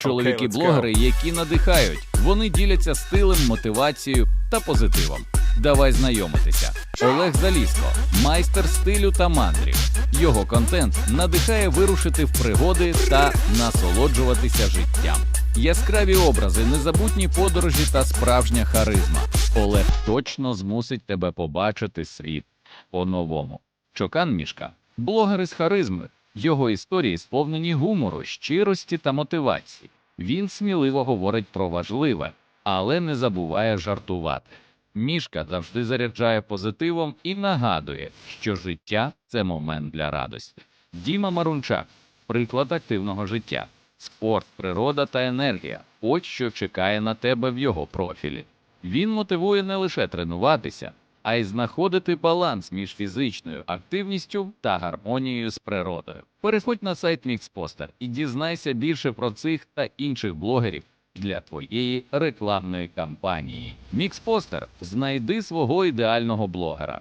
Чоловіки-блогери, які надихають, вони діляться стилем, мотивацією та позитивом. Давай знайомитися. Олег Заліско, майстер стилю та мандрів. Його контент надихає вирушити в пригоди та насолоджуватися життям. Яскраві образи, незабутні подорожі та справжня харизма. Олег точно змусить тебе побачити світ по-новому. Чокан Мішка, блогер із харизми. Його історії сповнені гумору, щирості та мотивації. Він сміливо говорить про важливе, але не забуває жартувати. Мішка завжди заряджає позитивом і нагадує, що життя це момент для радості. Діма Марунчак приклад активного життя. Спорт, природа та енергія ось що чекає на тебе в його профілі. Він мотивує не лише тренуватися, а й знаходити баланс між фізичною активністю та гармонією з природою. Переходь на сайт Мікспостер і дізнайся більше про цих та інших блогерів для твоєї рекламної кампанії. Мікспостер знайди свого ідеального блогера.